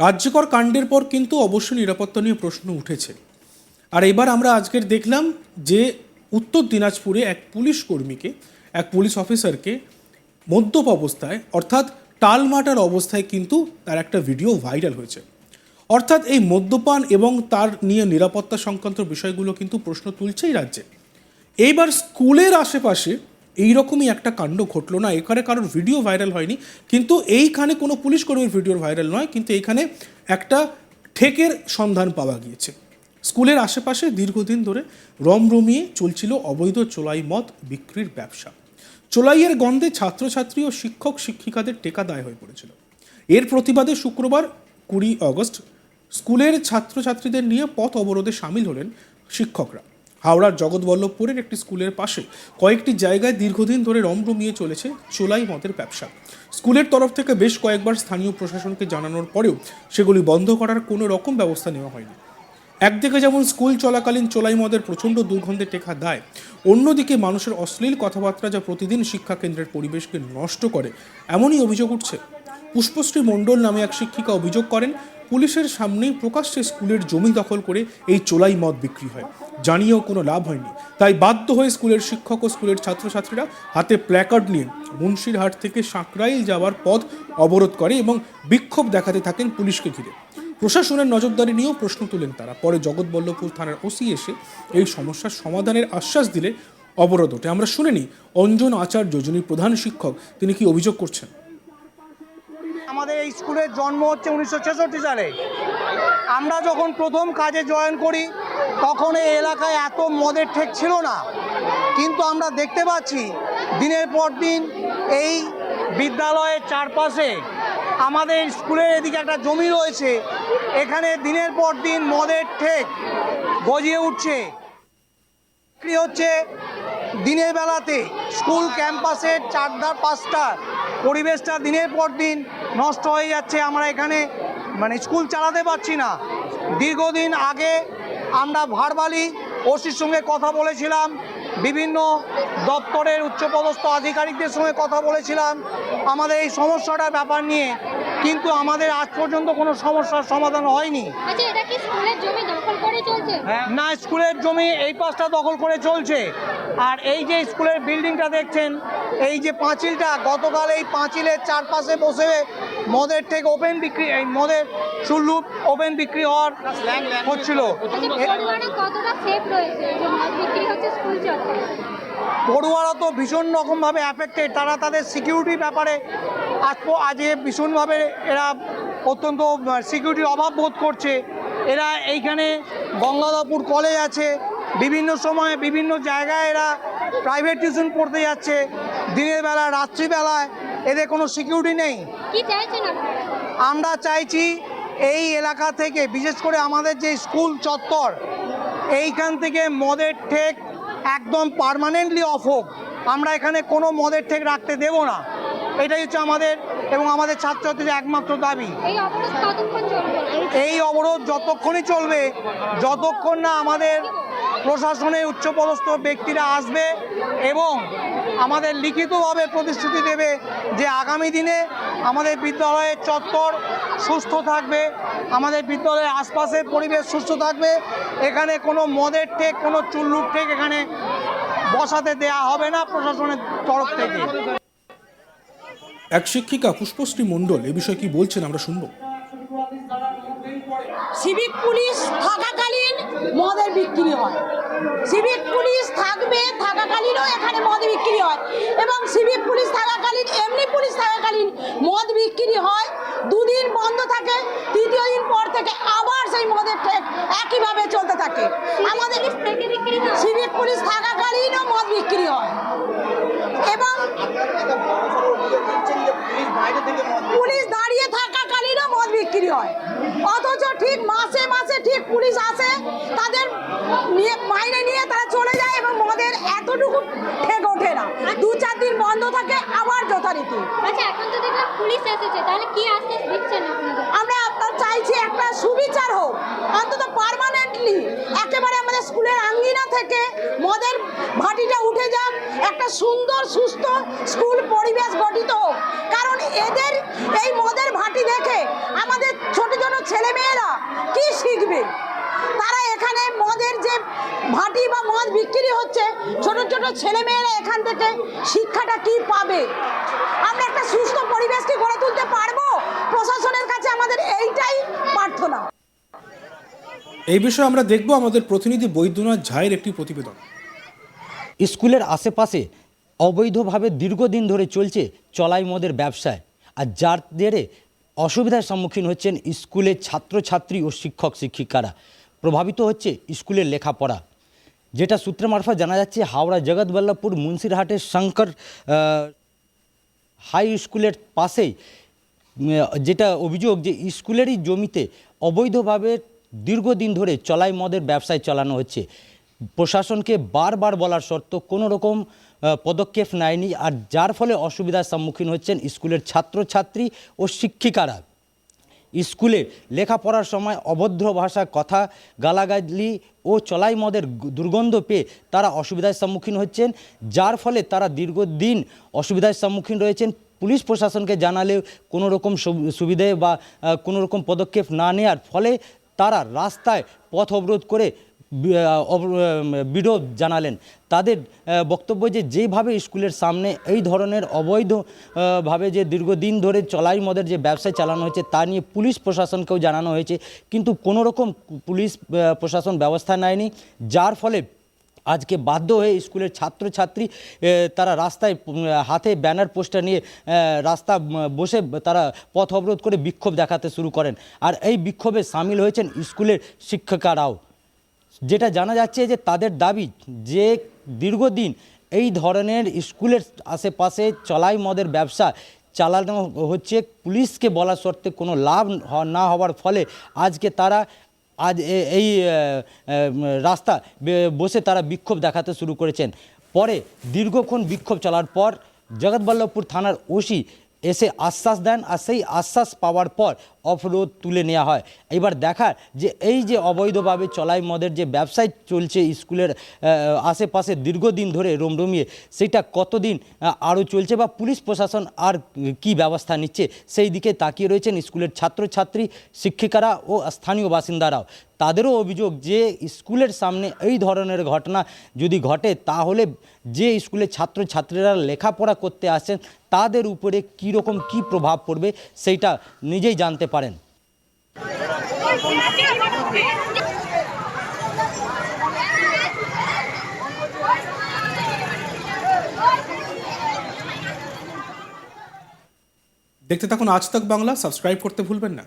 রাজ্যকর কাণ্ডের পর কিন্তু অবশ্যই নিরাপত্তা নিয়ে প্রশ্ন উঠেছে। আর এবার আমরা আজকের দেখলাম যে উত্তর দিনাজপুরে এক পুলিশ কর্মীকে, এক পুলিশ অফিসারকে মদ্যপ অবস্থায়, অর্থাৎ টালমাটার অবস্থায় কিন্তু তার একটা ভিডিও ভাইরাল হয়েছে। অর্থাৎ এই মদ্যপান এবং তার নিয়ে নিরাপত্তা সংক্রান্ত বিষয়গুলো কিন্তু প্রশ্ন তুলছেই রাজ্যে। এইবার স্কুলের আশেপাশে এইরকমই একটা কাণ্ড ঘটলো না। এখানে কারোর ভিডিও ভাইরাল হয়নি, কিন্তু এইখানে কোনো পুলিশ কর্মীর ভিডিও ভাইরাল নয়, কিন্তু এইখানে একটা ঠেকের সন্ধান পাওয়া গিয়েছে। স্কুলের আশেপাশে দীর্ঘদিন ধরে রমরমিয়ে চলছিল অবৈধ চোলাই মদ বিক্রির ব্যবসা। চোলাইয়ের গন্ধে ছাত্রছাত্রী ও শিক্ষক শিক্ষিকাদের টেকা দায় হয়ে পড়েছিল। এর প্রতিবাদে শুক্রবার কুড়ি অগস্ট স্কুলের ছাত্রছাত্রীদের নিয়ে পথ অবরোধে সামিল হলেন শিক্ষকরা। হাওড়ার জগৎবল্লভপুরের একটি স্কুলের পাশে। কয়েকটি জায়গায় দীর্ঘদিন ধরে রমরমিয়ে চলেছে চোলাই মদের ব্যবসা। স্কুলের তরফ থেকে বেশ কয়েকবার স্থানীয় প্রশাসনকে জানানোর পরেও সেগুলি বন্ধ করার কোনো রকম ব্যবস্থা নেওয়া হয়নি। একদিকে যেমন স্কুল চলাকালীন চোলাই মদের প্রচণ্ড দুর্গন্ধে টেকা দায়, অন্যদিকে মানুষের অশ্লীল কথাবার্তা যা প্রতিদিন শিক্ষা কেন্দ্রের পরিবেশকে নষ্ট করে, এমনই অভিযোগ উঠছে। পুষ্পশ্রী মণ্ডল নামে এক শিক্ষিকা অভিযোগ করেন, পুলিশের সামনেই প্রকাশ্যে স্কুলের জমি দখল করে এই চোলাই মদ বিক্রি হয়। জানিয়েও কোনো লাভ হয়নি। তাই বাধ্য হয়ে স্কুলের শিক্ষক ও স্কুলের ছাত্রছাত্রীরা হাতে প্ল্যাকার্ড নিয়ে মুন্সিরহাট থেকে সাঁকরাইল যাওয়ার পথ অবরোধ করে এবং বিক্ষোভ দেখাতে থাকেন পুলিশকে ঘিরে। প্রশাসনের নজরদারি নিয়েও প্রশ্ন তুলেন তারা। পরে জগৎবল্লভপুর থানার ওসি এসে এই সমস্যার সমাধানের আশ্বাস দিলে অবরোধ ওঠে। আমরা শুনে নিই, অঞ্জন আচার্য, যিনি প্রধান শিক্ষক, তিনি কি অভিযোগ করছেন? আমাদের এই স্কুলের জন্ম হচ্ছে উনিশশো ছেষট্টি সালে। আমরা যখন প্রথম কাজে জয়েন করি, তখন এই এলাকায় এত মদের ঠেক ছিল না। কিন্তু আমরা দেখতে পাচ্ছি, দিনের পর দিন এই বিদ্যালয়ের চারপাশে আমাদের স্কুলের এদিকে একটা জমি রয়েছে, এখানে দিনের পর দিন মদের ঠেক গজিয়ে উঠছে। হচ্ছে? দিনের বেলাতে স্কুল ক্যাম্পাসের চারধার পাঁচটা পরিবেশটা দিনের পর দিন নষ্ট হয়ে যাচ্ছে, আমরা এখানে মানে স্কুল চালাতে পারছি না। দীর্ঘদিন আগে আমরা ভারবালি ওসির সঙ্গে কথা বলেছিলাম, বিভিন্ন দপ্তরের উচ্চপদস্থ আধিকারিকদের সঙ্গে কথা বলেছিলাম। আমাদের এই সমস্যাটার ব্যাপার নিয়ে কিন্তু আমাদের আজ পর্যন্ত কোনো সমস্যার সমাধান হয়নি। আচ্ছা এটা কি স্কুলের জমি দখল করে চলছে? না স্কুলের জমি এই পাশটা দখল করে চলছে। আর এই যে স্কুলের বিল্ডিংটা দেখছেন এই যে পাঁচিলটা গতকাল এই পাঁচিলের চারপাশে বসে মদের থেকে ওপেন বিক্রি এই মদের সুল্লুপ ওপেন বিক্রি হওয়ার হচ্ছিল। আচ্ছা পড়ুয়ারা তো ভীষণ রকমভাবে অ্যাফেক্টেড তারা তাদের সিকিউরিটির ব্যাপারে আজ আজকে ভীষণভাবে এরা অত্যন্ত সিকিউরিটির অভাব বোধ করছে। এরা এইখানে গঙ্গাধরপুর কলেজ আছে। বিভিন্ন সময়ে বিভিন্ন জায়গায় এরা প্রাইভেট টিউশন পড়তে যাচ্ছে। দিনের বেলা রাত্রিবেলায় এদের কোনো সিকিউরিটি নেই। আমরা চাইছি এই এলাকা থেকে বিশেষ করে আমাদের যে স্কুল চত্বর এইখান থেকে মদের ঠেক একদম পার্মানেন্টলি অফ হোক। আমরা এখানে কোনো মদের ঠেক রাখতে দেব না। এটাই হচ্ছে আমাদের এবং আমাদের ছাত্রছাত্রীদের একমাত্র দাবি। এই অবরোধ যতক্ষণই চলবে যতক্ষণ না আমাদের প্রশাসনের উচ্চপদস্থ ব্যক্তিরা আসবে এবং আমাদের লিখিতভাবে প্রতিশ্রুতি দেবে যে আগামী দিনে আমাদের বিদ্যালয়ের চত্বর সুস্থ থাকবে আমাদের বিদ্যালয়ের আশপাশের পরিবেশ সুস্থ থাকবে। এখানে কোনো মদের ঠেক কোনো চুল্লুর ঠেক এখানে বসাতে দেয়া হবে না প্রশাসনের তরফ থেকে। এক শিক্ষিকা পুষ্পশ্রী মণ্ডল, এ বিষয়ে কি বলছেন আমরা শুনব। সিভিক পুলিশ থাকাকালীন মদের বিক্রি হয়। সিভিক পুলিশ থাকবে থাকাকালীনও এখানে মদ বিক্রি হয়। এবং সিভিক পুলিশ থাকাকালীন, এমনি পুলিশ থাকাকালীন মদ বিক্রি হয়। দুদিন বন্ধ থাকে, তৃতীয় দিন পর থেকে আবার সেই মদের ঠেক একইভাবে চলতে থাকে। আমাদের থেকে বিক্রি হয় সিভিক পুলিশ থাকাকালীনও মদ বিক্রি হয় এবং পুলিশ দাঁড়িয়ে থাকাকালীনও মদ বিক্রি হয়। অথচ ঠিক মাসে মাসে ঠিক পুলিশ আসে তাদের নিয়ে মাইনে নিয়ে তারা চলে যায় এবং মদের এতটুকু ঠেক ওঠে না। দু চার দিন বন্ধ থাকে আবার যথারীতি। আচ্ছা এখন তো দেখলাম পুলিশ এসেছে তাহলে কি আশ্বাস দিচ্ছেন আপনাদের আমরা আপনার চাইছি একটা সুবিচার হোক। অন্তত পার্মানেন্টলি একেবারে আমাদের স্কুলের আঙ্গিনা থেকে মদের ভাটিটা উঠে যাক একটা সুন্দর সুস্থ স্কুল পরিবেশ গঠিত হোক। কারণ এদের এই মদের ভাটি দেখে করবে? তারা এখানে মদের যে ভাটি বা মদ বিক্রি হচ্ছে ছোট ছোট ছেলেমেয়েরা এখান থেকে শিক্ষাটা কি পাবে? আমরা একটা সুস্থ পরিবেশ কি গড়ে তুলতে পারব? প্রশাসনের কাছে আমাদের এইটাই প্রার্থনা। এই বিষয়ে আমরা দেখব আমাদের প্রতিনিধি বৈদ্যনাথ ঝায়ের একটি প্রতিবেদন। স্কুলের আশেপাশে অবৈধভাবে দীর্ঘদিন ধরে চলছে চলাই মদের ব্যবসায় আর যার জেরে অসুবিধার সম্মুখীন হচ্ছেন স্কুলের ছাত্রছাত্রী ও শিক্ষক শিক্ষিকারা। প্রভাবিত হচ্ছে স্কুলের লেখাপড়া। যেটা সূত্রে মারফত জানা যাচ্ছে, হাওড়া জগৎবল্লভপুর মুন্সিরহাটের শঙ্কর হাই স্কুলের পাশেই যেটা অভিযোগ যে স্কুলেরই জমিতে অবৈধভাবে দীর্ঘদিন ধরে চলাই মদের ব্যবসায় চালানো হচ্ছে। প্রশাসনকে বারবার বলার সত্ত্বেও কোনো রকম পদক্ষেপ নেয়নি আর যার ফলে অসুবিধার সম্মুখীন হচ্ছেন স্কুলের ছাত্রছাত্রী ও শিক্ষিকারা। স্কুলে লেখাপড়ার সময় অভদ্র ভাষা কথা, গালাগালি ও চলাই মদের দুর্গন্ধ পেয়ে তারা অসুবিধার সম্মুখীন হচ্ছেন, যার ফলে তারা দীর্ঘদিন অসুবিধার সম্মুখীন রয়েছেন। পুলিশ প্রশাসনকে জানালেও কোনো রকম সুবিধে বা কোনো রকম পদক্ষেপ না নেওয়ার ফলে তারা রাস্তায় পথ অবরোধ করে বিরোধ জানালেন। তাদের বক্তব্য যে যেভাবে স্কুলের সামনে এই ধরনের অবৈধ আহ, ভাবে যে দীর্ঘদিন ধরে চলাই মদের যে ব্যবসায় চালানো হয়েছে তা নিয়ে পুলিশ প্রশাসনকেও জানানো হয়েছে। কিন্তু কোনো রকম পুলিশ প্রশাসন ব্যবস্থা নেয়নি যার ফলে আজকে বাধ্য হয়ে স্কুলের ছাত্রছাত্রী তারা রাস্তায় হাতে ব্যানার পোস্টার নিয়ে রাস্তা বসে তারা পথ অবরোধ করে বিক্ষোভ দেখাতে শুরু করেন। আর এই বিক্ষোভে সামিল হয়েছেন স্কুলের শিক্ষিকারাও। যেটা জানা যাচ্ছে যে তাদের দাবি যে দীর্ঘদিন এই ধরনের স্কুলের আশেপাশে চলাই মদের ব্যবসা চালানো হচ্ছে, পুলিশকে বলা সত্ত্বে কোনো লাভ না হওয়ার ফলে আজকে তারা আজ এই রাস্তা বসে তারা বিক্ষোভ দেখাতে শুরু করেছেন। পরে দীর্ঘক্ষণ বিক্ষোভ চলার পর জগৎবল্লভপুর থানার ওসি এসে আশ্বাস দেন আর সেই আশ্বাস পাওয়ার পর অফরোধ তুলে নেওয়া হয়। এবার দেখার যে এই যে অবৈধভাবে চলাই মদের যে ব্যবসায় চলছে স্কুলের আশেপাশে দীর্ঘদিন ধরে রমরমিয়ে, সেটা কতদিন আরও চলছে বা পুলিশ প্রশাসন আর কি ব্যবস্থা নিচ্ছে, সেই দিকে তাকিয়ে রয়েছেন স্কুলের ছাত্রছাত্রী, শিক্ষিকারা ও স্থানীয় বাসিন্দারাও। তাদেরও অভিযোগ যে স্কুলের সামনে এই ধরনের ঘটনা যদি ঘটে, তাহলে যে স্কুলের ছাত্রছাত্রীরা লেখাপড়া করতে আসেন তাদের উপরে কীরকম কি প্রভাব পড়বে সেইটা নিজেই জানতে পারেন। দেখতে থাকুন আজ তক বাংলা, সাবস্ক্রাইব করতে ভুলবেন না।